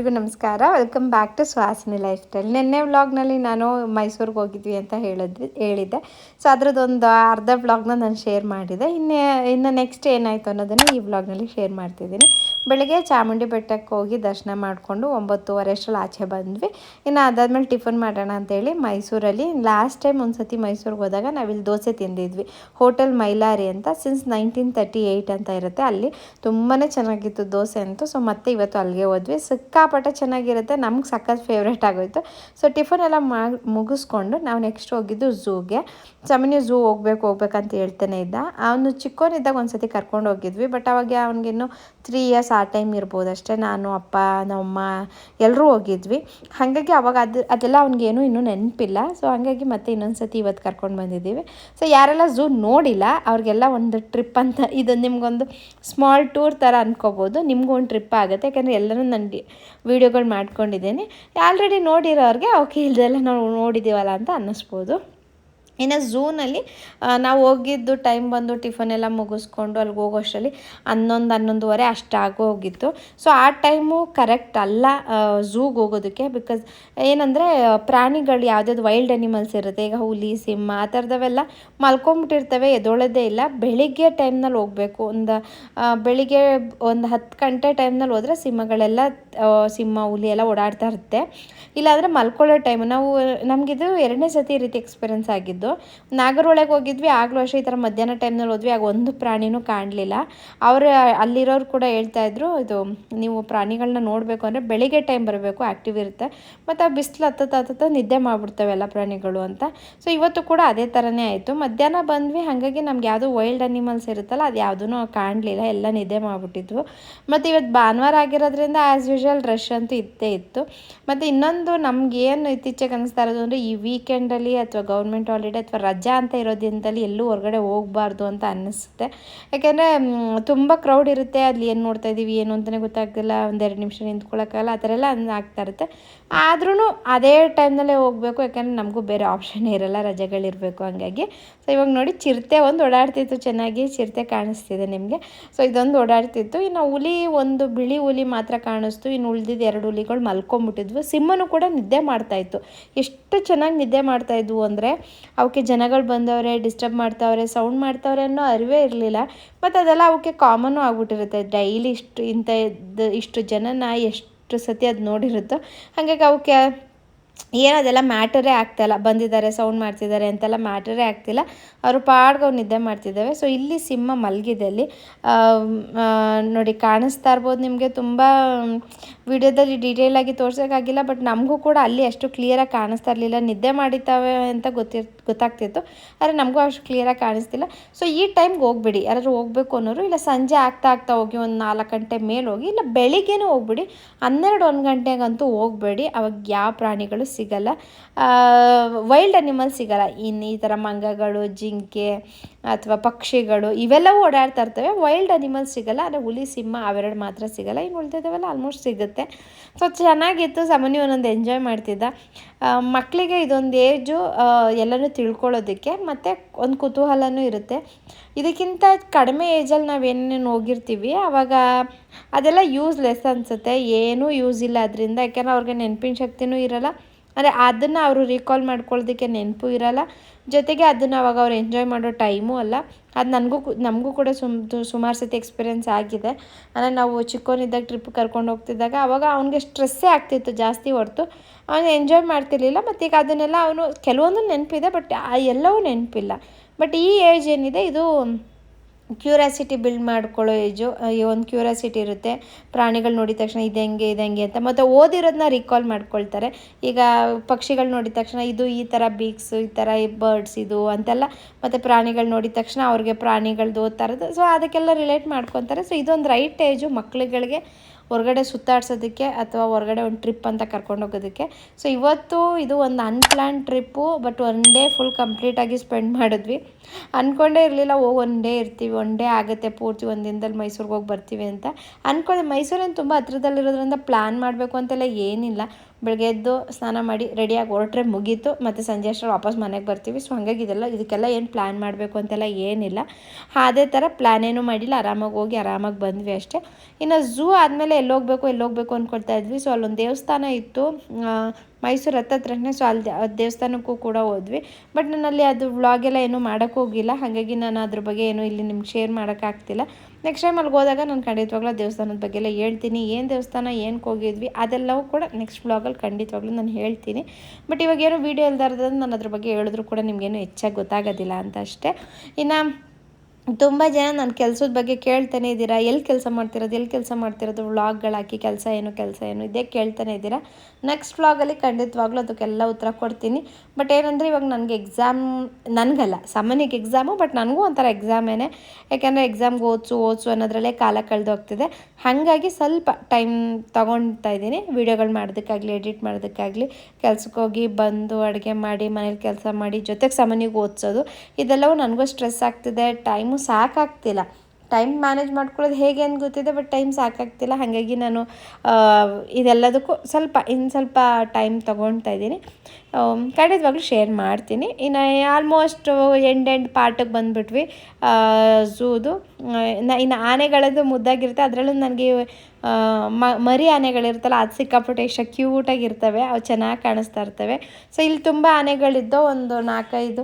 ಎಲ್ರಿಗೂ ನಮಸ್ಕಾರ. Welcome back to Suhasini lifestyle ನಿನ್ನೆ ವ್ಲಾಗ್ನಲ್ಲಿ ನಾನು ಮೈಸೂರಿಗೆ ಹೋಗಿದ್ವಿ ಅಂತ ಹೇಳಿದ್ವಿ, ಹೇಳಿದ್ದೆ. ಸೊ ಅದರದ್ದೊಂದು ಅರ್ಧ ವ್ಲಾಗ್ನ ನಾನು ಶೇರ್ ಮಾಡಿದೆ. ಇನ್ನು ಇನ್ನು ನೆಕ್ಸ್ಟ್ ಏನಾಯಿತು ಅನ್ನೋದನ್ನು ಈ ವ್ಲಾಗ್ನಲ್ಲಿ ಶೇರ್ ಮಾಡ್ತಿದ್ದೀನಿ. ಬೆಳಗ್ಗೆ ಚಾಮುಂಡಿ ಬೆಟ್ಟಕ್ಕೆ ಹೋಗಿ ದರ್ಶನ ಮಾಡಿಕೊಂಡು ಒಂಬತ್ತುವರೆ ಅಷ್ಟರಲ್ಲಿ ಆಚೆ ಬಂದ್ವಿ. ಇನ್ನು ಅದಾದಮೇಲೆ ಟಿಫನ್ ಮಾಡೋಣ ಅಂತೇಳಿ ಮೈಸೂರಲ್ಲಿ ಲಾಸ್ಟ್ ಟೈಮ್ ಒಂದು ಸತಿ ಮೈಸೂರಿಗೆ ಹೋದಾಗ ನಾವಿಲ್ಲಿ ದೋಸೆ ತಿಂದಿದ್ವಿ. ಹೋಟೆಲ್ ಮೈಲಾರಿ ಅಂತ ಸಿನ್ಸ್ ನೈನ್ಟೀನ್ ತರ್ಟಿ ಏಯ್ಟ್ ಅಂತ ಇರುತ್ತೆ. ಅಲ್ಲಿ ತುಂಬಾ ಚೆನ್ನಾಗಿತ್ತು ದೋಸೆ ಅಂತೂ. ಸೊ ಮತ್ತೆ ಇವತ್ತು ಅಲ್ಲಿಗೆ ಹೋದ್ವಿ. ಸಿಕ್ಕಾಪಟ್ಟೆ ಚೆನ್ನಾಗಿರುತ್ತೆ. ನಮ್ಗೆ ಸಖತ್ ಫೇವ್ರೇಟ್ ಆಗೋಯಿತು. ಸೊ ಟಿಫನ್ ಎಲ್ಲ ಮುಗಿಸ್ಕೊಂಡು ನಾವು ನೆಕ್ಸ್ಟ್ ಹೋಗಿದ್ದು ಝೂಗೆ. ಸಾಮಾನ್ಯ ಝೂ ಹೋಗ್ಬೇಕು, ಹೋಗ್ಬೇಕಂತ ಹೇಳ್ತಾನೆ ಇದ್ದ. ಅವನು ಚಿಕ್ಕವನಿದ್ದಾಗ ಒಂದು ಸತಿ ಕರ್ಕೊಂಡು ಹೋಗಿದ್ವಿ ಬಟ್ ಅವಾಗ ಅವನಿಗಿನ್ನು ತ್ರೀ ಇಯರ್ಸ್ ಆ ಟೈಮ್ ಇರ್ಬೋದು ಅಷ್ಟೇ. ನಾನು, ಅಪ್ಪ, ನಮ್ಮಮ್ಮ ಎಲ್ಲರೂ ಹೋಗಿದ್ವಿ. ಹಾಗಾಗಿ ಅವಾಗ ಅದು, ಅದೆಲ್ಲ ಅವ್ನಿಗೇನು ಇನ್ನೂ ನೆನಪಿಲ್ಲ. ಸೊ ಹಾಗಾಗಿ ಮತ್ತೆ ಇನ್ನೊಂದು ಸತಿ ಇವತ್ತು ಕರ್ಕೊಂಡು ಬಂದಿದ್ದೀವಿ. ಸೊ ಯಾರೆಲ್ಲ ಝೂ ನೋಡಿಲ್ಲ, ಅವ್ರಿಗೆಲ್ಲ ಒಂದು ಟ್ರಿಪ್ ಅಂತ ಇದು ನಿಮ್ಗೊಂದು ಸ್ಮಾಲ್ ಟೂರ್ ಥರ ಅಂದ್ಕೋಬೋದು ನಿಮಗೂ ಒಂದು ಟ್ರಿಪ್ ಆಗುತ್ತೆ. ಯಾಕಂದರೆ ಎಲ್ಲರೂ ನಾನು ವೀಡಿಯೋಗಳು ಮಾಡ್ಕೊಂಡಿದ್ದೀನಿ. ಆಲ್ರೆಡಿ ನೋಡಿರೋರಿಗೆ ಓಕೆ ಇಲ್ಲದೆಲ್ಲ ನಾವು ನೋಡಿದ್ದೀವಲ್ಲ ಅಂತ ಅನ್ನಿಸ್ಬೋದು. ಇನ್ನು ಝೂನಲ್ಲಿ ನಾವು ಹೋಗಿದ್ದು ಟೈಮ್ ಬಂದು ಟಿಫನ್ ಎಲ್ಲ ಮುಗಿಸ್ಕೊಂಡು ಅಲ್ಲಿಗೆ ಹೋಗೋಷ್ಟರಲ್ಲಿ ಹನ್ನೊಂದು, ಹನ್ನೊಂದುವರೆ ಅಷ್ಟಾಗೋ ಹೋಗಿತ್ತು. ಸೊ ಆ ಟೈಮು ಕರೆಕ್ಟ್ ಅಲ್ಲ ಝೂಗೆ ಹೋಗೋದಕ್ಕೆ ಬಿಕಾಸ್ ಏನಂದರೆ ಪ್ರಾಣಿಗಳು ಯಾವುದ್ಯಾವ್ದು ವೈಲ್ಡ್ ಅನಿಮಲ್ಸ್ ಇರುತ್ತೆ, ಈಗ ಹುಲಿ, ಸಿಂಹ ಆ ಥರದವೆಲ್ಲ ಮಲ್ಕೊಂಬಿಟ್ಟಿರ್ತವೆ, ಎದೊಳೋದೇ ಇಲ್ಲ. ಬೆಳಿಗ್ಗೆ ಟೈಮ್ನಲ್ಲಿ ಹೋಗಬೇಕು. ಒಂದು ಬೆಳಿಗ್ಗೆ ಒಂದು ಹತ್ತು ಗಂಟೆ ಟೈಮ್ನಲ್ಲಿ ಹೋದರೆ ಸಿಂಹಗಳೆಲ್ಲ ಸಿಂಹ, ಹುಲಿ ಎಲ್ಲ ಓಡಾಡ್ತಾ ಇರುತ್ತೆ. ಇಲ್ಲಾಂದರೆ ಮಲ್ಕೊಳ್ಳೋ ಟೈಮ್ ನಾವು, ನಮಗಿದು ಎರಡನೇ ಸತಿ ರೀತಿ ಎಕ್ಸ್ಪೀರಿಯೆನ್ಸ್ ಆಗಿದ್ದು. ನಾಗರೊಳಗೆ ಹೋಗಿದ್ವಿ, ಆಗಲೂ ಅಷ್ಟೇ ಈ ಥರ ಮಧ್ಯಾಹ್ನ ಟೈಮ್ನಲ್ಲಿ ಹೋದ್ವಿ. ಆಗ ಒಂದು ಪ್ರಾಣಿನೂ ಕಾಣಲಿಲ್ಲ. ಅವರು ಅಲ್ಲಿರೋರು ಕೂಡ ಹೇಳ್ತಾ ಇದ್ರು, ಇದು ನೀವು ಪ್ರಾಣಿಗಳನ್ನ ನೋಡಬೇಕು ಅಂದರೆ ಬೆಳಿಗ್ಗೆ ಟೈಮ್ ಬರಬೇಕು ಆ್ಯಕ್ಟಿವ್ ಇರುತ್ತೆ. ಮತ್ತು ಆ ಬಿಸಿಲು ಹತ್ತತ್ತ ಹತ್ತತ್ತ ನಿದ್ದೆ ಮಾಡಿಬಿಡ್ತವೆ ಎಲ್ಲ ಪ್ರಾಣಿಗಳು ಅಂತ. ಸೊ ಇವತ್ತು ಕೂಡ ಅದೇ ಥರನೇ ಆಯಿತು. ಮಧ್ಯಾಹ್ನ ಬಂದ್ವಿ, ಹಾಗಾಗಿ ನಮ್ಗೆ ಯಾವುದು ವೈಲ್ಡ್ ಅನಿಮಲ್ಸ್ ಇರುತ್ತಲ್ಲ, ಅದು ಯಾವುದೂ ಕಾಣಲಿಲ್ಲ. ಎಲ್ಲ ನಿದ್ದೆ ಮಾಡಿಬಿಟ್ಟಿದ್ವು. ಮತ್ತು ಇವತ್ತು ಭಾನುವಾರ ಆಗಿರೋದ್ರಿಂದ ಆ್ಯಸ್ ಯೂಶುವಲ್ ರಶ್ ಅಂತೂ ಇದ್ದೇ ಇತ್ತು. ಮತ್ತು ಇನ್ನೊಂದು ನಮಗೇನು ಇತ್ತೀಚೆಗೆ ಅನಿಸ್ತಾ ಇರೋದು ಅಂದರೆ ಈ ವೀಕೆಂಡಲ್ಲಿ ಅಥವಾ ಗೌರ್ಮೆಂಟ್ ಹಾಲಿಡೇ ಅಥವಾ ರಜಾ ಅಂತ ಇರೋ ದಿನದಲ್ಲಿ ಎಲ್ಲೂ ಹೊರಗಡೆ ಹೋಗಬಾರ್ದು ಅಂತ ಅನ್ನಿಸುತ್ತೆ. ಯಾಕೆಂದರೆ ತುಂಬ ಕ್ರೌಡ್ ಇರುತ್ತೆ. ಅಲ್ಲಿ ಏನು ನೋಡ್ತಾ ಇದ್ದೀವಿ ಏನು ಅಂತಲೇ ಗೊತ್ತಾಗ್ತಿಲ್ಲ ಒಂದೆರಡು ನಿಮಿಷ ನಿಂತ್ಕೊಳ್ಳೋಕ್ಕಾಗಲ್ಲ ಆ ಥರ ಎಲ್ಲ ಆಗ್ತಾ ಇರುತ್ತೆ. ಆದ್ರೂ ಅದೇ ಟೈಮ್ನಲ್ಲೇ ಹೋಗಬೇಕು, ಯಾಕಂದರೆ ನಮಗೂ ಬೇರೆ ಆಪ್ಷನ್ ಇರಲ್ಲ, ರಜೆಗಳಿರಬೇಕು ಹಂಗಾಗಿ. ಸೊ ಇವಾಗ ನೋಡಿ ಚಿರತೆ ಒಂದು ಓಡಾಡ್ತಿತ್ತು ಚೆನ್ನಾಗಿ, ಚಿರತೆ ಕಾಣಿಸ್ತಿದೆ ನಿಮಗೆ. ಸೊ ಇದೊಂದು ಓಡಾಡ್ತಿತ್ತು. ಇನ್ನು ಹುಲಿ ಒಂದು ಬಿಳಿ ಹುಲಿ ಮಾತ್ರ ಕಾಣಿಸ್ತು. ಇನ್ನು ಉಳಿದಿದ್ದು ಎರಡು ಹುಲಿಗಳು ಮಲ್ಕೊಂಬಿಟ್ಟಿದ್ವು. ಸಿಂಹನೂ ಕೂಡ ನಿದ್ದೆ ಮಾಡ್ತಾಯಿತ್ತು ಎಷ್ಟು ಚೆನ್ನಾಗಿ ನಿದ್ದೆ ಮಾಡ್ತಾಯಿದ್ವು ಅಂದರೆ, ಅವಕ್ಕೆ ಜನಗಳು ಬಂದವರೆ ಡಿಸ್ಟರ್ಬ್ ಮಾಡ್ತಾವ್ರೆ ಸೌಂಡ್ ಮಾಡ್ತಾವ್ರೆ ಅನ್ನೋ ಅರಿವೇ ಇರಲಿಲ್ಲ. ಮತ್ತು ಅದೆಲ್ಲ ಅವಕ್ಕೆ ಕಾಮನ್ನು ಆಗ್ಬಿಟ್ಟಿರುತ್ತೆ. ಡೈಲಿ ಇಷ್ಟು ಇಂಥ ಇಷ್ಟು ಜನನ ಎಷ್ಟು ಸತಿ ಅದು ನೋಡಿರುತ್ತೋ. ಹಾಗಾಗಿ ಅವಕ್ಕೆ ಏನದೆಲ್ಲ ಮ್ಯಾಟರೇ ಆಗ್ತಾಯಿಲ್ಲ ಬಂದಿದ್ದಾರೆ ಸೌಂಡ್ ಮಾಡ್ತಿದ್ದಾರೆ ಅಂತೆಲ್ಲ ಮ್ಯಾಟರೇ ಆಗ್ತಿಲ್ಲ ಅವರು ಪಾಡ್ಗೆ ಅವ್ರು ನಿದ್ದೆ ಮಾಡ್ತಿದ್ದಾವೆ. ಸೊ ಇಲ್ಲಿ ಸಿಂಹ ಮಲಗಿದೆ ಅಲ್ಲಿ. ನೋಡಿ ಕಾಣಿಸ್ತಾ ಇರ್ಬೋದು ನಿಮಗೆ ತುಂಬ ವಿಡಿಯೋದಲ್ಲಿ ಡೀಟೇಲಾಗಿ ತೋರ್ಸೋಕ್ಕಾಗಿಲ್ಲ ಬಟ್ ನಮಗೂ ಕೂಡ ಅಲ್ಲಿ ಅಷ್ಟು ಕ್ಲಿಯರಾಗಿ ಕಾಣಿಸ್ತಾ ಇರಲಿಲ್ಲ. ನಿದ್ದೆ ಮಾಡಿದ್ದಾವೆ ಅಂತ ಗೊತ್ತಿರ್ ಗೊತ್ತಾಗ್ತಿತ್ತು. ಆದರೆ ನಮಗೂ ಅಷ್ಟು ಕ್ಲಿಯರಾಗಿ ಕಾಣಿಸ್ತಿಲ್ಲ. ಸೊ ಈ ಟೈಮ್ಗೆ ಹೋಗ್ಬಿಡಿ. ಯಾರಾದರೂ ಹೋಗಬೇಕು ಅನ್ನೋರು, ಇಲ್ಲ ಸಂಜೆ ಆಗ್ತಾ ಆಗ್ತಾ ಹೋಗಿ ಒಂದು ನಾಲ್ಕು ಗಂಟೆ ಮೇಲೆ ಹೋಗಿ, ಇಲ್ಲ ಬೆಳಿಗ್ಗೆನೂ ಹೋಗ್ಬಿಡಿ. ಹನ್ನೆರಡು, ಒಂದು ಗಂಟೆಗಂತೂ ಹೋಗಬೇಡಿ. ಅವಾಗ ಯಾವ ಪ್ರಾಣಿಗಳು ಸಿಗಲ್ಲ. ವೈಲ್ಡ್ ಅನಿಮಲ್ಸ್ ಸಿಗಲ್ಲ. ಇನ್ನು ಈ ಥರ ಮಂಗಗಳು, ಜಿಂಕೆ ಅಥವಾ ಪಕ್ಷಿಗಳು ಇವೆಲ್ಲವೂ ಓಡಾಡ್ತಾ ಇರ್ತವೆ. ವೈಲ್ಡ್ ಅನಿಮಲ್ಸ್ ಸಿಗಲ್ಲ ಅಂದರೆ ಹುಲಿ, ಸಿಂಹ ಅವೆರಡು ಮಾತ್ರ ಸಿಗಲ್ಲ. ಇನ್ನು ಉಳಿದಿದ್ದಾವೆಲ್ಲ ಆಲ್ಮೋಸ್ಟ್ ಸಿಗುತ್ತೆ. ಸೊ ಚೆನ್ನಾಗಿತ್ತು ಸಾಮಾನ್ಯ, ಒಂದೊಂದು ಎಂಜಾಯ್ ಮಾಡ್ತಿದ್ದ. ಮಕ್ಕಳಿಗೆ ಇದೊಂದು ಏಜು ಎಲ್ಲನೂ ತಿಳ್ಕೊಳ್ಳೋದಕ್ಕೆ ಮತ್ತು ಒಂದು ಕುತೂಹಲನೂ ಇರುತ್ತೆ. ಇದಕ್ಕಿಂತ ಕಡಿಮೆ ಏಜಲ್ಲಿ ನಾವು ಏನೇನು ಹೋಗಿರ್ತೀವಿ ಆವಾಗ ಅದೆಲ್ಲ ಯೂಸ್ಲೆಸ್ ಅನಿಸುತ್ತೆ. ಏನೂ ಯೂಸ್ ಇಲ್ಲ ಅದರಿಂದ. ಯಾಕೆಂದ್ರೆ ಅವ್ರಿಗೆ ನೆನಪಿನ ಶಕ್ತಿನೂ ಇರಲ್ಲ. ಅಂದರೆ ಅದನ್ನು ಅವರು ರೀಕಾಲ್ ಮಾಡ್ಕೊಳ್ಳೋದಕ್ಕೆ ನೆನಪು ಇರಲ್ಲ. ಜೊತೆಗೆ ಅದನ್ನು ಅವಾಗ ಅವ್ರು ಎಂಜಾಯ್ ಮಾಡೋ ಟೈಮು ಅಲ್ಲ. ಅದು ನನಗೂ ನಮಗೂ ಕೂಡ ಸುಮ್ ಸುಮಾರು ಸತಿ ಎಕ್ಸ್ಪೀರಿಯೆನ್ಸ್ ಆಗಿದೆ. ಅಂದರೆ ನಾವು ಚಿಕ್ಕವನಿದ್ದಾಗ ಟ್ರಿಪ್ ಕರ್ಕೊಂಡು ಹೋಗ್ತಿದ್ದಾಗ ಅವಾಗ ಅವನಿಗೆ ಸ್ಟ್ರೆಸ್ಸೇ ಆಗ್ತಿತ್ತು ಜಾಸ್ತಿ ಹೊರತು. ಅವನು ಎಂಜಾಯ್ ಮಾಡ್ತಿರ್ಲಿಲ್ಲ, ಮತ್ತು ಈಗ ಅದನ್ನೆಲ್ಲ ಅವನು, ಕೆಲವೊಂದು ನೆನಪಿದೆ ಬಟ್ ಎಲ್ಲವೂ ನೆನಪಿಲ್ಲ. ಬಟ್ ಈ ಏಜ್ ಏನಿದೆ, ಇದು ಕ್ಯೂರಿಯಾಸಿಟಿ ಬಿಲ್ಡ್ ಮಾಡ್ಕೊಳ್ಳೋ ಏಜು ಒಂದು ಕ್ಯೂರಿಯಾಸಿಟಿ ಇರುತ್ತೆ. ಪ್ರಾಣಿಗಳು ನೋಡಿದ ತಕ್ಷಣ ಇದು ಹೆಂಗೆ ಇದು ಹೆಂಗೆ ಅಂತ. ಮತ್ತು ಓದಿರೋದನ್ನ ರಿಕಾಲ್ ಮಾಡ್ಕೊಳ್ತಾರೆ. ಈಗ ಪಕ್ಷಿಗಳು ನೋಡಿದ ತಕ್ಷಣ ಇದು ಈ ಥರ ಬೀಕ್ಸ್ ಈ ಥರ ಈ ಬರ್ಡ್ಸ್ ಇದು ಅಂತೆಲ್ಲ. ಮತ್ತು ಪ್ರಾಣಿಗಳು ನೋಡಿದ ತಕ್ಷಣ ಅವ್ರಿಗೆ ಪ್ರಾಣಿಗಳದ್ದು ಇರೋದು. ಸೊ ಅದಕ್ಕೆಲ್ಲ ರಿಲೇಟ್ ಮಾಡ್ಕೊತಾರೆ. ಸೊ ಇದೊಂದು ರೈಟ್ ಏಜು ಮಕ್ಳುಗಳಿಗೆ ಹೊರಗಡೆ ಸುತ್ತಾಡ್ಸೋದಕ್ಕೆ ಅಥವಾ ಹೊರಗಡೆ ಒಂದು ಟ್ರಿಪ್ ಅಂತ ಕರ್ಕೊಂಡು ಹೋಗೋದಕ್ಕೆ. ಸೊ ಇವತ್ತು ಇದು ಒಂದು unplan trip but one day full ಕಂಪ್ಲೀಟಾಗಿ ಸ್ಪೆಂಡ್ ಮಾಡಿದ್ವಿ. ಅಂದ್ಕೊಂಡೇ ಇರಲಿಲ್ಲ ಹೋಗಿ ಒನ್ ಡೇ ಇರ್ತೀವಿ ಒನ್ ಡೇ ಆಗುತ್ತೆ ಪೂರ್ತಿ ಒಂದು ದಿನದಲ್ಲಿ ಮೈಸೂರಿಗೆ ಹೋಗಿ ಬರ್ತೀವಿ ಅಂತ. ಅಂದ್ಕೊಂಡೆ ಮೈಸೂರೇನು ತುಂಬ ಹತ್ರದಲ್ಲಿರೋದ್ರಿಂದ ಪ್ಲ್ಯಾನ್ ಮಾಡಬೇಕು ಅಂತೆಲ್ಲ ಏನಿಲ್ಲ. ಬೆಳಗ್ಗೆ ಎದ್ದು ಸ್ನಾನ ಮಾಡಿ ರೆಡಿಯಾಗಿ ಹೊರಟ್ರೆ ಮುಗೀತು. ಮತ್ತು ಸಂಜೆ ಅಷ್ಟರಲ್ಲಿ ವಾಪಸ್ ಮನೆಗೆ ಬರ್ತೀವಿ. ಸೊ, ಹಾಗಾಗಿ ಇದೆಲ್ಲ, ಇದಕ್ಕೆಲ್ಲ ಏನು ಪ್ಲ್ಯಾನ್ ಮಾಡಬೇಕು ಅಂತೆಲ್ಲ ಏನಿಲ್ಲ. ಅದೇ ಥರ ಪ್ಲ್ಯಾನ್ ಏನೂ ಮಾಡಿಲ್ಲ. ಆರಾಮಾಗಿ ಹೋಗಿ ಆರಾಮಾಗಿ ಬಂದ್ವಿ ಅಷ್ಟೇ. ಇನ್ನು ಝೂ ಆದಮೇಲೆ ಎಲ್ಲೋಗಬೇಕು ಎಲ್ಲೋಗಬೇಕು ಅಂದ್ಕೊಳ್ತಾ ಇದ್ವಿ. ಸೊ, ಅಲ್ಲೊಂದು ದೇವಸ್ಥಾನ ಇತ್ತು. ಮೈಸೂರು ಹತ್ತತ್ರನೇ ಸೊ, ಅಲ್ಲಿ ದೇವಸ್ಥಾನಕ್ಕೂ ಕೂಡ ಹೋದ್ವಿ. ಬಟ್ ನನ್ನಲ್ಲಿ ಅದು ವ್ಲಾಗೆಲ್ಲ ಏನೂ ಮಾಡೋಕ್ಕೋಗಿಲ್ಲ ಹಾಗಾಗಿ ನಾನು ಅದ್ರ ಬಗ್ಗೆ ಏನು ಇಲ್ಲಿ ನಿಮ್ಗೆ ಶೇರ್ ಮಾಡೋಕ್ಕಾಗ್ತಿಲ್ಲ ನೆಕ್ಸ್ಟ್ ಟೈಮ್ ಅಲ್ಲಿ ಹೋದಾಗ ನಾನು ಖಂಡಿತವಾಗ್ಲೂ ದೇವಸ್ಥಾನದ ಬಗ್ಗೆ ಎಲ್ಲ ಹೇಳ್ತೀನಿ. ಏನು ದೇವಸ್ಥಾನ ಏನಕ್ಕೆ ಹೋಗಿದ್ವಿ ಅದೆಲ್ಲವೂ ಕೂಡ ನೆಕ್ಸ್ಟ್ ಬ್ಲಾಗಲ್ಲಿ ಖಂಡಿತವಾಗ್ಲೂ ನಾನು ಹೇಳ್ತೀನಿ. ಬಟ್ ಇವಾಗ ಏನೋ ವೀಡಿಯೋ ಇಲ್ದಾರ್ದು ನಾನು ಅದ್ರ ಬಗ್ಗೆ ಹೇಳಿದ್ರು ಕೂಡ ನಿಮಗೇನು ಹೆಚ್ಚಾಗಿ ಗೊತ್ತಾಗೋದಿಲ್ಲ ಅಂತ ಅಷ್ಟೇ. ಇನ್ನು ತುಂಬ ಜನ ನನ್ನ ಕೆಲಸದ ಬಗ್ಗೆ ಕೇಳ್ತಾನೆ ಇದ್ದೀರಾ? ಎಲ್ಲಿ ಕೆಲಸ ಮಾಡ್ತಿರೋದು? ಎಲ್ಲಿ ಕೆಲಸ ಮಾಡ್ತಿರೋದು? ವ್ಲಾಗ್ಗಳು ಹಾಕಿ ಕೆಲಸ ಏನು ಕೆಲಸ ಏನು? ಇದೇ ಕೇಳ್ತಾನೆ ಇದ್ದೀರಾ? ನೆಕ್ಸ್ಟ್ ವ್ಲಾಗಲ್ಲಿ ಖಂಡಿತವಾಗ್ಲೂ ಅದಕ್ಕೆಲ್ಲ ಉತ್ತರ ಕೊಡ್ತೀನಿ. ಬಟ್ ಏನಂದರೆ ಇವಾಗ ನನಗೆ ಎಕ್ಸಾಮ್ ನನಗಲ್ಲ, ಸಾಮಾನ್ಯಕ್ಕೆ ಎಕ್ಸಾಮು ಬಟ್ ನನಗೂ ಒಂಥರ ಎಕ್ಸಾಮೇನೆ ಯಾಕೆಂದರೆ ಎಕ್ಸಾಮ್ಗೆ ಓದಿಸು ಓದಿಸು ಅನ್ನೋದ್ರಲ್ಲೇ ಕಾಲ ಕಳೆದೋಗ್ತಿದೆ ಹಾಗಾಗಿ ಸ್ವಲ್ಪ ಟೈಮ್ ತೊಗೊಳ್ತಾ ಇದ್ದೀನಿ. ವೀಡಿಯೋಗಳು ಮಾಡೋದಕ್ಕಾಗಲಿ ಎಡಿಟ್ ಮಾಡೋದಕ್ಕಾಗಲಿ ಕೆಲಸಕ್ಕೆ ಹೋಗಿ ಬಂದು ಅಡುಗೆ ಮಾಡಿ, ಮನೇಲಿ ಕೆಲಸ ಮಾಡಿ, ಜೊತೆಗೆ ಸಾಮಾನ್ಯಕ್ಕೆ ಓದಿಸೋದು, ಇದೆಲ್ಲವೂ ನನಗೂ ಸ್ಟ್ರೆಸ್ ಆಗ್ತಿದೆ. ಟೈಮು ಸಾಕಾಗ್ತಿಲ್ಲ. ಟೈಮ್ ಮ್ಯಾನೇಜ್ ಮಾಡ್ಕೊಳ್ಳೋದು ಹೇಗೆ ಅಂತ ಗೊತ್ತಿದೆ ಬಟ್ ಟೈಮ್ ಸಾಕಾಗ್ತಿಲ್ಲ. ಹಾಗಾಗಿ ನಾನು ಇದೆಲ್ಲದಕ್ಕೂ ಸ್ವಲ್ಪ ಇನ್ನು ಸ್ವಲ್ಪ ಟೈಮ್ ತೊಗೊಳ್ತಾ ಇದ್ದೀನಿ. ಖಂಡಿತವಾಗ್ಲೂ ಶೇರ್ ಮಾಡ್ತೀನಿ. ಇನ್ನು ಆಲ್ಮೋಸ್ಟ್ ಎಂಡ್ ಎಂಡ್ ಪಾರ್ಟಿಗೆ ಬಂದುಬಿಟ್ವಿ. ಝೂದು ಇನ್ನು ಆನೆಗಳದ್ದು ಮುದ್ದಾಗಿರುತ್ತೆ. ಅದರಲ್ಲೂ ನನಗೆ ಮರಿ ಆನೆಗಳಿರ್ತಲ್ಲ ಅದು ಸಿಕ್ಕಾಪಟ್ಟೆ ಇಷ್ಟ ಕ್ಯೂಟಾಗಿರ್ತವೆ, ಅವು ಚೆನ್ನಾಗಿ ಕಾಣಿಸ್ತಾ ಇರ್ತವೆ. ಸೊ ಇಲ್ಲಿ ತುಂಬ ಆನೆಗಳಿದ್ದೋ ಒಂದು ನಾಲ್ಕೈದು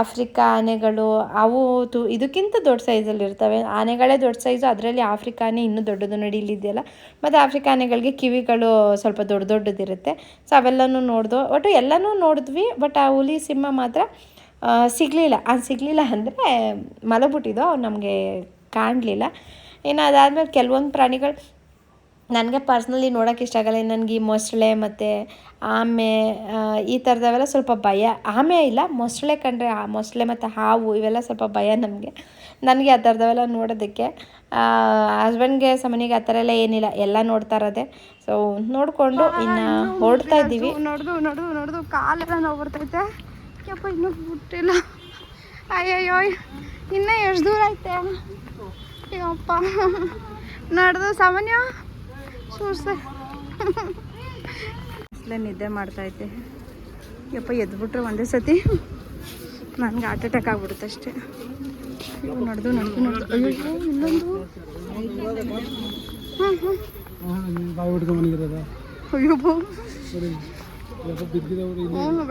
ಆಫ್ರಿಕಾ ಆನೆಗಳು, ಅವು ತು, ಇದಕ್ಕಿಂತ ದೊಡ್ಡ ಸೈಜಲ್ಲಿ ಇರ್ತವೆ. ಆನೆಗಳೇ ದೊಡ್ಡ ಸೈಜು ಅದರಲ್ಲಿ ಆಫ್ರಿಕಾ ಆನೆ ಇನ್ನೂ ದೊಡ್ಡದು ನೋಡಿ ಇಲ್ಲಿದೆಯಲ್ಲ ಮತ್ತು ಆಫ್ರಿಕಾ ಆನೆಗಳಿಗೆ ಕಿವಿಗಳು ಸ್ವಲ್ಪ ದೊಡ್ಡ ದೊಡ್ಡದಿರುತ್ತೆ. ಸೊ ಅವೆಲ್ಲನೂ ನೋಡಿದ್ವು ಒಟ್ಟು ಎಲ್ಲನೂ ನೋಡಿದ್ವಿ, ಬಟ್ ಆ ಹುಲಿ, ಸಿಂಹ ಮಾತ್ರ ಸಿಗಲಿಲ್ಲ. ಅದು ಸಿಗಲಿಲ್ಲ ಅಂದರೆ ಮಲಬಿಟ್ಟಿದ್ದು ಅವು ನಮಗೆ ಕಾಣಲಿಲ್ಲ. ಇನ್ನು ಅದಾದಮೇಲೆ ಕೆಲವೊಂದು ಪ್ರಾಣಿಗಳು ನನಗೆ ಪರ್ಸ್ನಲಿ ನೋಡೋಕೆ ಇಷ್ಟ ಆಗಲ್ಲ. ನನಗೆ ಈ ಮೊಸಳೆ ಮತ್ತು ಆಮೆ ಈ ಥರದವೆಲ್ಲ ಸ್ವಲ್ಪ ಭಯ. ಆಮೆ ಇಲ್ಲ ಮೊಸಳೆ ಕಂಡ್ರೆ ಆ ಮೊಸಳೆ ಮತ್ತು ಹಾವು ಇವೆಲ್ಲ ಸ್ವಲ್ಪ ಭಯ ನನಗೆ ನನಗೆ ಆ ಥರದವೆಲ್ಲ ನೋಡೋದಕ್ಕೆ ಹಸ್ಬೆಂಡ್ಗೆ ಸಮನಿಗೆ ಆ ಥರ ಎಲ್ಲ ಏನಿಲ್ಲ. ಎಲ್ಲ ನೋಡ್ತಾ ಇರೋದೆ. ಸೊ ನೋಡಿಕೊಂಡು ಇನ್ನು ಹೊರಡ್ತಾ ಇದ್ದೀವಿ. ನೋಡ್ದು ನೋಡ್ದು ನೋಡ್ದು. ಕಾಲೆಲ್ಲ ನೋವು ಬರ್ತೈತೆ. ಯಪ್ಪ ಇನ್ನೂ ಬಿಟ್ಟಿಲ್ಲ ಅಯ್ಯಯ್ಯೋ ಇನ್ನೂ ಎಷ್ಟು ದೂರ ಐತೆ? ಯಪ್ಪ. ನಡೆದು ಸಾಮಾನ್ಯ. ಇಲ್ಲೇ ನಿದ್ದೆ ಮಾಡ್ತಾಯಿದ್ದೆ ಯಪ್ಪ, ಎದ್ಬಿಟ್ರೆ ಒಂದೇ ಸತಿ. ನನಗೆ ಹಾರ್ಟ್ ಅಟ್ಯಾಕ್ ಆಗ್ಬಿಡುತ್ತೆ ಅಷ್ಟೇ. ನಡೆದು ನಡೆದು ನಡೆದು. ಇನ್ನೊಂದು? ಅಯ್ಯೋ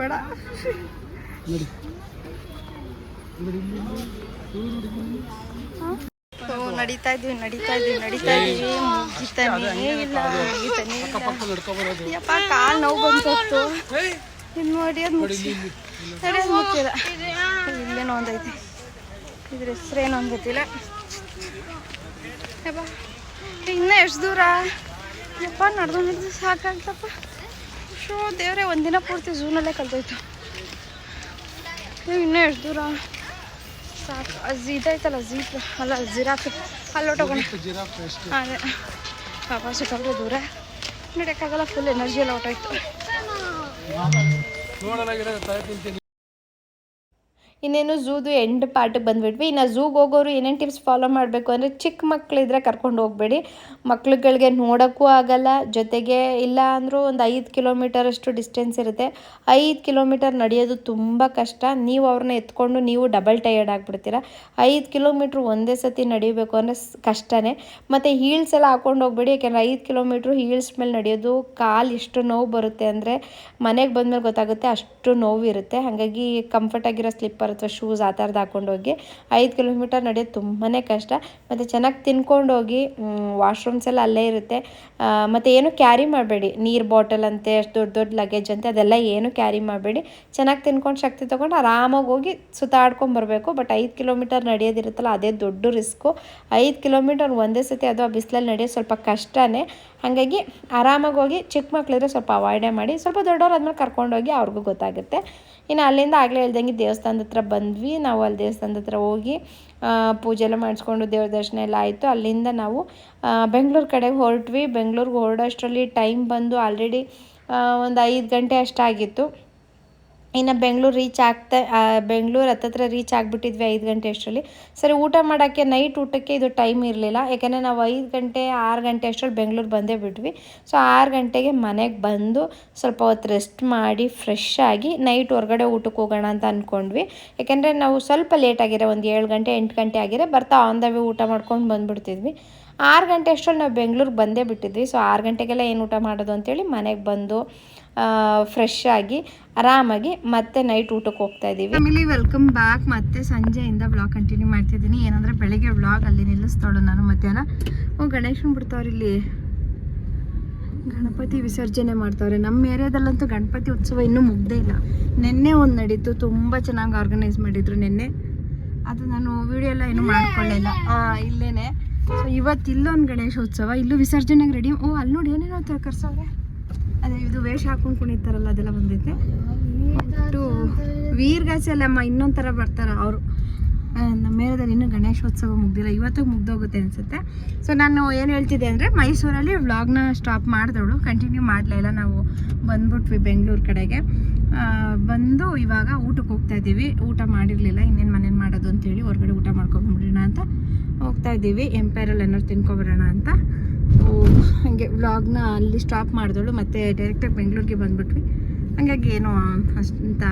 ಬೇಡ. ನಡೀತಾ ಇದ್ವಿ ನಡೀತಾ ಇದ್ವಿ ನಡೀತಾ ಇದೀವಿ. ಮುಗಿತಾನೇ ಇಲ್ಲ ಮುಗಿತಾನೇ ಇಲ್ಲ ಯಪ್ಪ ಕಾಲು ನೋವು ಬಂತು ಇದು ನೋಡಿ ಅದು ಮುಗಿಸಿ. ನಡೆಯೋದು ಇಲ್ಲೇನೋ ಒಂದೈತಿ. ಇದ್ರ ಹೆಸ್ರೇನು ಒಂದು ಗೊತ್ತಿಲ್ಲ ಯಪ್ಪ ಇನ್ನೂ ಎಷ್ಟು ದೂರ? ಯಪ್ಪ ನಡೆದು ನಡೆದು ಸಾಕಾಗ್ತಪ್ಪ ಶೋ ದೇವ್ರೆ ಒಂದಿನ ಪೂರ್ತಿ ಝೂನಲ್ಲೇ ಕಲ್ತೋಯ್ತು ಇನ್ನೂ ಎಷ್ಟು ದೂರ? ಸಾಕು. ಅದು ಇದೈತಲ್ಲ ಜೀಪ್ ಅಲ್ಲ ಜಿರಾಫ್ ಅಲ್ಲಿ ಜಿರಾಫ್ ಅದೇ. ಪಾಪ ಸಿಕ್ಕಾಬಿಟ್ಟು ದೂರ. ನಡೆಯೋಕ್ಕಾಗಲ್ಲ ಫುಲ್ ಎನರ್ಜಿ ಎಲ್ಲ ಹೊಟ್ಟೋಯ್ತು. ಇನ್ನೇನು ಝೂದು ಎಂಡ್ ಪಾರ್ಟಿಗೆ ಬಂದುಬಿಟ್ವಿ. ಇನ್ನು ಝೂಗೆ ಹೋಗೋರು ಏನೇನು ಟಿಪ್ಸ್ ಫಾಲೋ ಮಾಡಬೇಕು ಅಂದರೆ ಚಿಕ್ಕ ಮಕ್ಕಳಿದ್ರೆ ಕರ್ಕೊಂಡು ಹೋಗಬೇಡಿ. ಮಕ್ಳುಗಳಿಗೆ ನೋಡೋಕ್ಕೂ ಆಗಲ್ಲ, ಜೊತೆಗೆ ಇಲ್ಲ ಅಂದರೂ ಒಂದು ಐದು ಕಿಲೋಮೀಟರಷ್ಟು ಡಿಸ್ಟೆನ್ಸ್ ಇರುತ್ತೆ. ಐದು ಕಿಲೋಮೀಟರ್ ನಡೆಯೋದು ತುಂಬ ಕಷ್ಟ. ನೀವು ಅವ್ರನ್ನ ಎತ್ಕೊಂಡು ನೀವು ಡಬಲ್ ಟಯರ್ಡ್ ಆಗಿಬಿಡ್ತೀರ. ಐದು ಕಿಲೋಮೀಟ್ರ್ ಒಂದೇ ಸತಿ ನಡಿಬೇಕು ಅಂದರೆ ಕಷ್ಟನೇ. ಮತ್ತು ಹೀಲ್ಸ್ ಎಲ್ಲ ಹಾಕೊಂಡು ಹೋಗ್ಬೇಡಿ, ಯಾಕೆಂದರೆ ಐದು ಕಿಲೋಮೀಟ್ರ್ ಹೀಲ್ಸ್ ಮೇಲೆ ನಡೆಯೋದು ಕಾಲು ಎಷ್ಟು ನೋವು ಬರುತ್ತೆ ಅಂದರೆ ಮನೆಗೆ ಬಂದಮೇಲೆ ಗೊತ್ತಾಗುತ್ತೆ ಅಷ್ಟು ನೋವು ಇರುತ್ತೆ ಹಾಗಾಗಿ ಕಂಫರ್ಟಾಗಿರೋ ಸ್ಲಿಪ್ಪರ್ ಅಥವಾ ಶೂಸ್ ಆ ಥರದ್ದು ಹಾಕೊಂಡು ಹೋಗಿ ಐದು ಕಿಲೋಮೀಟರ್ ನಡೆಯೋದು ತುಂಬಾ ಕಷ್ಟ. ಮತ್ತು ಚೆನ್ನಾಗಿ ತಿನ್ಕೊಂಡು ಹೋಗಿ ವಾಶ್ರೂಮ್ಸ್ ಎಲ್ಲ ಅಲ್ಲೇ ಇರುತ್ತೆ. ಮತ್ತು ಏನು ಕ್ಯಾರಿ ಮಾಡಬೇಡಿ. ನೀರು ಬಾಟಲ್ ಅಂತೆ, ಅಷ್ಟು ದೊಡ್ಡ ದೊಡ್ಡ ಲಗೇಜ್ ಅಂತೆ, ಅದೆಲ್ಲ ಏನು ಕ್ಯಾರಿ ಮಾಡಬೇಡಿ. ಚೆನ್ನಾಗಿ ತಿನ್ಕೊಂಡು ಶಕ್ತಿ ತೊಗೊಂಡು ಆರಾಮಾಗಿ ಹೋಗಿ ಸುತ್ತಾಡ್ಕೊಂಡು ಬರಬೇಕು. ಬಟ್ ಐದು ಕಿಲೋಮೀಟರ್ ನಡೆಯೋದಿರುತ್ತಲ್ಲ ಅದೇ ದೊಡ್ಡ ರಿಸ್ಕು ಐದು ಕಿಲೋಮೀಟರ್ ಒಂದೇ ಸತಿ ಅದು ಆ ಬಿಸಿಲಲ್ಲಿ ನಡೆಯೋದು ಸ್ವಲ್ಪ ಕಷ್ಟನೇ. ಹಾಗಾಗಿ ಆರಾಮಾಗಿ ಹೋಗಿ ಚಿಕ್ಕ ಮಕ್ಕಳಿದ್ರೆ ಸ್ವಲ್ಪ ಅವಾಯ್ಡೇ ಮಾಡಿ. ಸ್ವಲ್ಪ ದೊಡ್ಡವ್ರು ಆದ್ಮೇಲೆ ಕರ್ಕೊಂಡೋಗಿ ಅವ್ರಿಗೂ ಗೊತ್ತಾಗುತ್ತೆ. ಇನ್ನು ಅಲ್ಲಿಂದ ಆಗಲೇ ಹೇಳ್ದಂಗೆ ದೇವಸ್ಥಾನದ ಹತ್ರ ಬಂದ್ವಿ. ನಾವು ಅಲ್ಲಿ ದೇವಸ್ಥಾನದ ಹತ್ರ ಹೋಗಿ ಪೂಜೆ ಎಲ್ಲ ಮಾಡಿಸ್ಕೊಂಡು ದೇವ್ರ ದರ್ಶನ ಎಲ್ಲ ಆಯಿತು. ಅಲ್ಲಿಂದ ನಾವು ಬೆಂಗಳೂರು ಕಡೆಗೆ ಹೊರಟ್ವಿ. ಬೆಂಗ್ಳೂರಿಗೆ ಹೊರಡೋ ಅಷ್ಟರಲ್ಲಿ ಟೈಮ್ ಬಂದು ಆಲ್ರೆಡಿ ಒಂದು ಐದು ಗಂಟೆ ಅಷ್ಟಾಗಿತ್ತು. ಇನ್ನು ಬೆಂಗಳೂರು ರೀಚ್ ಆಗ್ತಾ ಬೆಂಗಳೂರು ಹತ್ತತ್ರ ರೀಚ್ ಆಗಿಬಿಟ್ಟಿದ್ವಿ ಐದು ಗಂಟೆ ಅಷ್ಟರಲ್ಲಿ. ಸರಿ, ಊಟ ಮಾಡೋಕ್ಕೆ ನೈಟ್ ಊಟಕ್ಕೆ ಇದು ಟೈಮ್ ಇರಲಿಲ್ಲ. ಯಾಕೆಂದರೆ ನಾವು ಐದು ಗಂಟೆ, ಆರು ಗಂಟೆ ಅಷ್ಟರಲ್ಲಿ ಬೆಂಗಳೂರು ಬಂದೇ ಬಿಟ್ವಿ. ಸೊ ಆರು ಗಂಟೆಗೆ ಮನೆಗೆ ಬಂದು ಸ್ವಲ್ಪ ಹೊತ್ತು ರೆಸ್ಟ್ ಮಾಡಿ ಫ್ರೆಶ್ ಆಗಿ ನೈಟ್ ಹೊರಗಡೆ ಊಟಕ್ಕೆ ಹೋಗೋಣ ಅಂತ ಅಂದ್ಕೊಂಡ್ವಿ ಯಾಕೆಂದರೆ ನಾವು ಸ್ವಲ್ಪ ಲೇಟ್ ಆಗಿರೋ ಒಂದು ಏಳು ಗಂಟೆ, ಎಂಟು ಗಂಟೆ ಆಗಿರೋ ಬರ್ತಾ ಆನ್ ದ ವೇ ಊಟ ಮಾಡ್ಕೊಂಡು ಬಂದುಬಿಡ್ತಿದ್ವಿ. ಆರು ಗಂಟೆ ಅಷ್ಟರಲ್ಲಿ ನಾವು ಬೆಂಗಳೂರಿಗೆ ಬಂದೇ ಬಿಟ್ಟಿದ್ವಿ. ಸೊ ಆರು ಗಂಟೆಗೆಲ್ಲ ಏನು ಊಟ ಮಾಡೋದು ಅಂತೇಳಿ ಮನೆಗೆ ಬಂದು ಫ್ರೆಶ್ ಆಗಿ, ಆರಾಮಾಗಿ ಮತ್ತೆ ನೈಟ್ ಊಟಕ್ಕೆ ಹೋಗ್ತಾ ಇದ್ದೀವಿ ಫ್ಯಾಮಿಲಿ ವೆಲ್ಕಮ್ ಬ್ಯಾಕ್ ಮತ್ತೆ ಸಂಜೆಯಿಂದ ಬ್ಲಾಗ್ ಕಂಟಿನ್ಯೂ ಮಾಡ್ತಿದ್ದೀನಿ ಏನಂದರೆ ಬೆಳಿಗ್ಗೆ ಬ್ಲಾಗ್ ಅಲ್ಲಿ ನಿಲ್ಲಿಸ್ತಾಳು ನಾನು ಮಧ್ಯಾಹ್ನ. ಓ, ಗಣೇಶನ್ ಬಿಡ್ತಾವ್ರಿ ಇಲ್ಲಿ. ಗಣಪತಿ ವಿಸರ್ಜನೆ ಮಾಡ್ತಾವ್ರೆ. ನಮ್ಮ ಏರಿಯಾದಲ್ಲಂತೂ ಗಣಪತಿ ಉತ್ಸವ ಇನ್ನೂ ಮುಗ್ದೇ ಇಲ್ಲ. ನಿನ್ನೆ ಒಂದು ನಡೀತು. ತುಂಬ ಚೆನ್ನಾಗಿ ಆರ್ಗನೈಸ್ ಮಾಡಿದ್ರು ನಿನ್ನೆ. ಅದು ನಾನು ವಿಡಿಯೋ ಎಲ್ಲ ಏನು ಮಾಡ್ಕೊಳ್ಳಿಲ್ಲ ಇಲ್ಲೇನೆ. ಸೊ ಇವತ್ತು ಇಲ್ಲೊಂದು ಗಣೇಶೋತ್ಸವ. ಇಲ್ಲೂ ವಿಸರ್ಜನೆಗೆ ರೆಡಿ ಓ, ಅಲ್ಲಿ ನೋಡಿ ಏನೇನೋ ಕರ್ಸವ್ರೆ ಇದು ವೇಷ ಹಾಕೊಂಡು ಕುಣಿತಾರಲ್ಲ ಅದೆಲ್ಲ ಬಂದೈತೆ. ಒಟ್ಟು ವೀರ್ಗಾಸಿ ಅಲ್ಲಮ್ಮ ಇನ್ನೊಂದು ಥರ ಬರ್ತಾರೆ ಅವರು. ನಮ್ಮ ಏರಿಯಾದಲ್ಲಿ ಇನ್ನೂ ಗಣೇಶೋತ್ಸವ ಮುಗ್ದಿಲ್ಲ ಇವತ್ತಿಗೆ ಮುಗ್ದೋಗುತ್ತೆ ಅನಿಸುತ್ತೆ. ಸೊ ನಾನು ಏನು ಹೇಳ್ತಿದ್ದೆ ಅಂದರೆ ಮೈಸೂರಲ್ಲಿ ವ್ಲಾಗ್ನ ಸ್ಟಾಪ್ ಮಾಡಿದವಳು ಕಂಟಿನ್ಯೂ ಮಾಡಲೇ ಇಲ್ಲ. ನಾವು ಬಂದ್ಬಿಟ್ವಿ ಬೆಂಗಳೂರು ಕಡೆಗೆ. ಬಂದು ಇವಾಗ ಊಟಕ್ಕೆ ಹೋಗ್ತಾ ಇದ್ದೀವಿ. ಊಟ ಮಾಡಿರಲಿಲ್ಲ ಇನ್ನೇನು ಮನೇಲಿ ಮಾಡೋದು ಅಂತೇಳಿ ಹೊರಗಡೆ ಊಟ ಮಾಡ್ಕೊಂಡ್ಬಿಡೋಣ ಅಂತ ಹೋಗ್ತಾ ಇದ್ದೀವಿ. ಎಂಪೈರಲ್ಲಿ ಏನಾದ್ರು ತಿನ್ಕೊಬರೋಣ ಅಂತ. ಹಾಗೆ ವ್ಲಾಗ್ನ ಅಲ್ಲಿ ಸ್ಟಾಪ್ ಮಾಡಿದಳು ಮತ್ತು ಡೈರೆಕ್ಟಾಗಿ ಬೆಂಗಳೂರಿಗೆ ಬಂದುಬಿಟ್ವಿ. ಹಾಗಾಗಿ ಏನು ಅಷ್ಟಂತ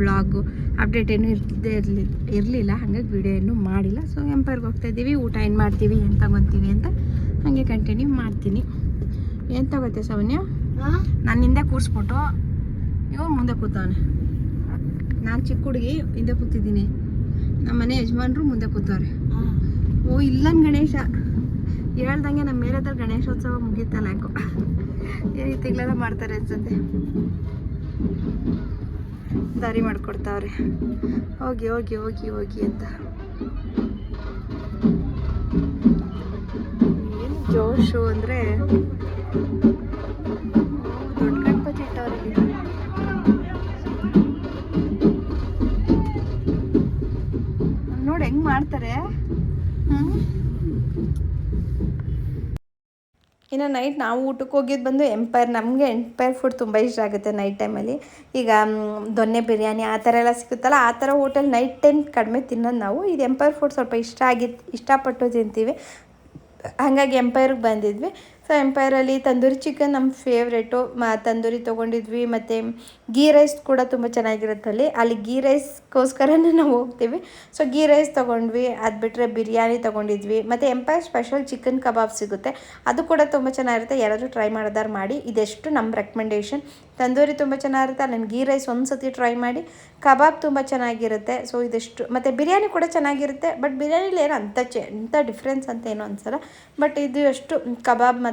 ವ್ಲಾಗು ಅಪ್ಡೇಟ್ ಏನು ಇರದೇ ಇರಲಿ ಇರಲಿಲ್ಲ. ಹಾಗಾಗಿ ವಿಡಿಯೋ ಏನು ಮಾಡಿಲ್ಲ. ಸೊ ಎಂಪೈರ್ಗೆ ಹೋಗ್ತಾ ಇದ್ದೀವಿ. ಊಟ ಏನು ಮಾಡ್ತೀವಿ ಏನು ತಗೊತೀವಿ ಅಂತ ಹಾಗೆ ಕಂಟಿನ್ಯೂ ಮಾಡ್ತೀನಿ. ಏನು ತಗೋತೆ ಸವನ್ಯ ನಾನು ಹಿಂದೆ ಕೂರಿಸ್ಬಿಟ್ಟು ಇವನು ಮುಂದೆ ಕೂತವನೆ. ನಾನು ಚಿಕ್ಕ ಹುಡುಗಿ ಹಿಂದೆ ಕೂತಿದ್ದೀನಿ. ನಮ್ಮ ಮನೆ ಯಜಮಾನ್ರು ಮುಂದೆ ಕೂತವ್ರೆ. ಓ ಇಲ್ಲ ಗಣೇಶ. ಹೇಳ್ದಂಗೆ ನಮ್ಮ ಮೇಲೆ ಹತ್ರ ಗಣೇಶೋತ್ಸವ ಮುಗೀತಲ್ಲ ಯಾಕೋ ಈ ರೀತಿಗಳೆಲ್ಲ ಮಾಡ್ತಾರೆ ಅನ್ಸುತ್ತೆ ದಾರಿ ಮಾಡ್ಕೊಡ್ತಾವ್ರೆ. ಹೋಗಿ ಹೋಗಿ ಹೋಗಿ ಹೋಗಿ ಅಂತ. ಏನು ಜೋಶು ಅಂದರೆ ದೊಡ್ಡ ಗಣಪತಿ ನೋಡಿ ಹೆಂಗೆ ಮಾಡ್ತಾರೆ? ಹ್ಮ್? ಇನ್ನು ನೈಟ್ ನಾವು ಊಟಕ್ಕೆ ಹೋಗಿದ್ದು ಬಂದು ಎಂಪೈರ್ ನಮಗೆ ಎಂಪೈರ್ ಫುಡ್ ತುಂಬ ಇಷ್ಟ ಆಗುತ್ತೆ ನೈಟ್ ಟೈಮಲ್ಲಿ ಈಗ ದೊನ್ನೆ ಬಿರಿಯಾನಿ ಆ ಥರ ಎಲ್ಲ ಸಿಗುತ್ತಲ್ಲ, ಆ ಥರ ಹೋಟೆಲ್ ನೈಟ್ ಟೈಮ್ ಕಡಿಮೆ ತಿನ್ನೋದು ನಾವು. ಇದು ಎಂಪೈರ್ ಫುಡ್ ಸ್ವಲ್ಪ ಇಷ್ಟ ಆಗಿತ್ತು ಇಷ್ಟಪಟ್ಟು ತಿಂತೀವಿ. ಹಾಗಾಗಿ ಎಂಪೈರ್ಗೆ ಬಂದಿದ್ವಿ. ಸೊ ಎಂಪೈರಲ್ಲಿ ತಂದೂರಿ ಚಿಕನ್ ನಮ್ಮ ಫೇವ್ರೇಟು ಮ, ತಂದೂರಿ ತೊಗೊಂಡಿದ್ವಿ. ಮತ್ತು ಗೀ ರೈಸ್ ಕೂಡ ತುಂಬ ಚೆನ್ನಾಗಿರುತ್ತೆ ಅಲ್ಲಿ. ಅಲ್ಲಿ ಗೀ ರೈಸ್ಗೋಸ್ಕರನೇ ನಾವು ಹೋಗ್ತೀವಿ. ಸೊ ಗೀ ರೈಸ್ ತೊಗೊಂಡ್ವಿ. ಅದು ಬಿಟ್ಟರೆ ಬಿರಿಯಾನಿ ತೊಗೊಂಡಿದ್ವಿ. ಮತ್ತು ಎಂಪೈರ್ ಸ್ಪೆಷಲ್ ಚಿಕನ್ ಕಬಾಬ್ ಸಿಗುತ್ತೆ. ಅದು ಕೂಡ ತುಂಬ ಚೆನ್ನಾಗಿರುತ್ತೆ. ಯಾರಾದರೂ ಟ್ರೈ ಮಾಡೋದಾರು ಮಾಡಿ. ಇದೆಷ್ಟು ನಮ್ಮ ರೆಕಮೆಂಡೇಷನ್ ತಂದೂರಿ ತುಂಬ ಚೆನ್ನಾಗಿರುತ್ತೆ. ಅಲ್ಲಿ ಗೀ ರೈಸ್ ಒಂದು ಸತಿ ಟ್ರೈ ಮಾಡಿ. ಕಬಾಬ್ ತುಂಬ ಚೆನ್ನಾಗಿರುತ್ತೆ. ಸೊ ಇದೆಷ್ಟು, ಮತ್ತು ಬಿರಿಯಾನಿ ಕೂಡ ಚೆನ್ನಾಗಿರುತ್ತೆ. ಬಟ್ ಬಿರಿಯಾನಿಲಿ ಏನು ಅಂಥ ಚೆ ಅಂಥ ಡಿಫ್ರೆನ್ಸ್ ಅಂತ ಏನೂ ಅನ್ಸಲ್ಲ. ಬಟ್ ಇದು ಎಷ್ಟು ಕಬಾಬ್ ಮತ್ತು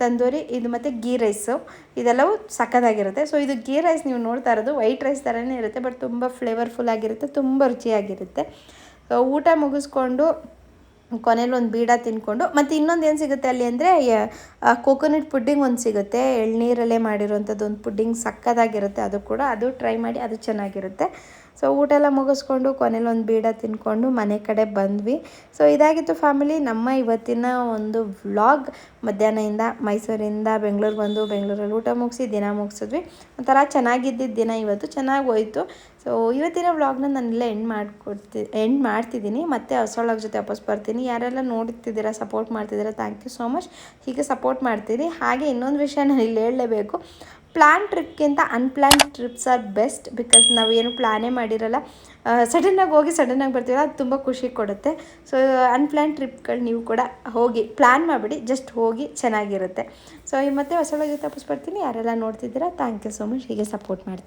ತಂದೂರಿ, ಇದು ಮತ್ತು ಗೀ ರೈಸು. ಇದೆಲ್ಲವೂ ಸಕ್ಕತ್ತಾಗಿರುತ್ತೆ ಸೊ ಇದು ಗೀ ರೈಸ್ ನೀವು ನೋಡ್ತಾ ಇರೋದು ವೈಟ್ ರೈಸ್ ಥರನೇ ಇರುತ್ತೆ, ಬಟ್ ತುಂಬ ಫ್ಲೇವರ್ಫುಲ್ ಆಗಿರುತ್ತೆ, ತುಂಬ ರುಚಿಯಾಗಿರುತ್ತೆ. ಊಟ ಮುಗಿಸ್ಕೊಂಡು ಕೊನೆಯಲ್ಲಿ ಒಂದು ಬೀಡ ತಿನ್ಕೊಂಡು, ಮತ್ತು ಇನ್ನೊಂದು ಏನು ಸಿಗುತ್ತೆ ಅಲ್ಲಿ ಅಂದರೆ ಕೋಕೋನಟ್ ಪುಡ್ಡಿಂಗ್ ಒಂದು ಸಿಗುತ್ತೆ. ಎಳ್ನೀರಲ್ಲೇ ಮಾಡಿರೋಂಥದ್ದು ಒಂದು ಪುಡ್ಡಿಂಗ್ ಸಕ್ಕದಾಗಿರುತ್ತೆ ಅದು ಕೂಡ. ಅದು ಟ್ರೈ ಮಾಡಿ, ಅದು ಚೆನ್ನಾಗಿರುತ್ತೆ. ಸೊ ಊಟ ಎಲ್ಲ ಮುಗಿಸ್ಕೊಂಡು ಕೊನೆಯಲ್ಲಿ ಒಂದು ಬೀಡ ತಿನ್ಕೊಂಡು ಮನೆ ಕಡೆ ಬಂದ್ವಿ. ಸೊ ಇದಾಗಿತ್ತು ಫ್ಯಾಮಿಲಿ ನಮ್ಮ ಇವತ್ತಿನ ಒಂದು ವ್ಲಾಗ್ ಮಧ್ಯಾಹ್ನದಿಂದ ಮೈಸೂರಿಂದ ಬೆಂಗಳೂರಿಗೆ ಬಂದು ಬೆಂಗಳೂರಲ್ಲಿ ಊಟ ಮುಗಿಸಿ ದಿನ ಮುಗಿಸಿದ್ವಿ. ಒಂಥರ ಚೆನ್ನಾಗಿದ್ದಿದ್ದ ದಿನ ಇವತ್ತು. ಚೆನ್ನಾಗಿ ಹೋಯ್ತು. ಸೊ ಇವತ್ತಿನ ವ್ಲಾಗ್ನ ನಾನೆಲ್ಲ ಎಂಡ್ ಮಾಡಿಕೊಡ್ತಿ ಎಂಡ್ ಮಾಡ್ತಿದ್ದೀನಿ ಮತ್ತೆ ಹೊಸೊಳಗ ಜೊತೆ ವಾಪಸ್ ಬರ್ತೀನಿ. ಯಾರೆಲ್ಲ ನೋಡ್ತಿದ್ದೀರಾ ಸಪೋರ್ಟ್ ಮಾಡ್ತಿದ್ದೀರಾ ಥ್ಯಾಂಕ್ ಯು ಸೋ ಮಚ್ ಹೀಗೆ ಸಪೋರ್ಟ್ ಮಾಡ್ತೀರಿ. ಹಾಗೆ ಇನ್ನೊಂದು ವಿಷಯ ನಾನು ಇಲ್ಲಿ ಹೇಳಲೇಬೇಕು. Plan ಟ್ರಿಪ್ಗಿಂತ unplan trips are best because ನಾವು ಏನು ಪ್ಲ್ಯಾನೇ ಮಾಡಿರಲ್ಲ ಸಡನ್ನಾಗಿ ಹೋಗಿ ಸಡನ್ನಾಗಿ ಬರ್ತೀವಲ್ಲ, ಅದು ತುಂಬ ಖುಷಿ ಕೊಡುತ್ತೆ. ಸೊ ಅನ್ಪ್ಲ್ಯಾನ್ ಟ್ರಿಪ್ಗಳು ನೀವು ಕೂಡ ಹೋಗಿ ಪ್ಲ್ಯಾನ್ ಮಾಡಿಬಿಡಿ ಜಸ್ಟ್ ಹೋಗಿ ಚೆನ್ನಾಗಿರುತ್ತೆ. ಸೊ ಈ ಮತ್ತೆ ಹೊಸ ಜೊತೆ ತಪ್ಪಿಸ್ಬರ್ತೀನಿ ಬರ್ತೀನಿ ಯಾರೆಲ್ಲ ನೋಡ್ತಿದ್ದೀರಾ ಥ್ಯಾಂಕ್ ಯು ಸೊ ಮಚ್ ಹೀಗೆ ಸಪೋರ್ಟ್ ಮಾಡ್ತೀನಿ.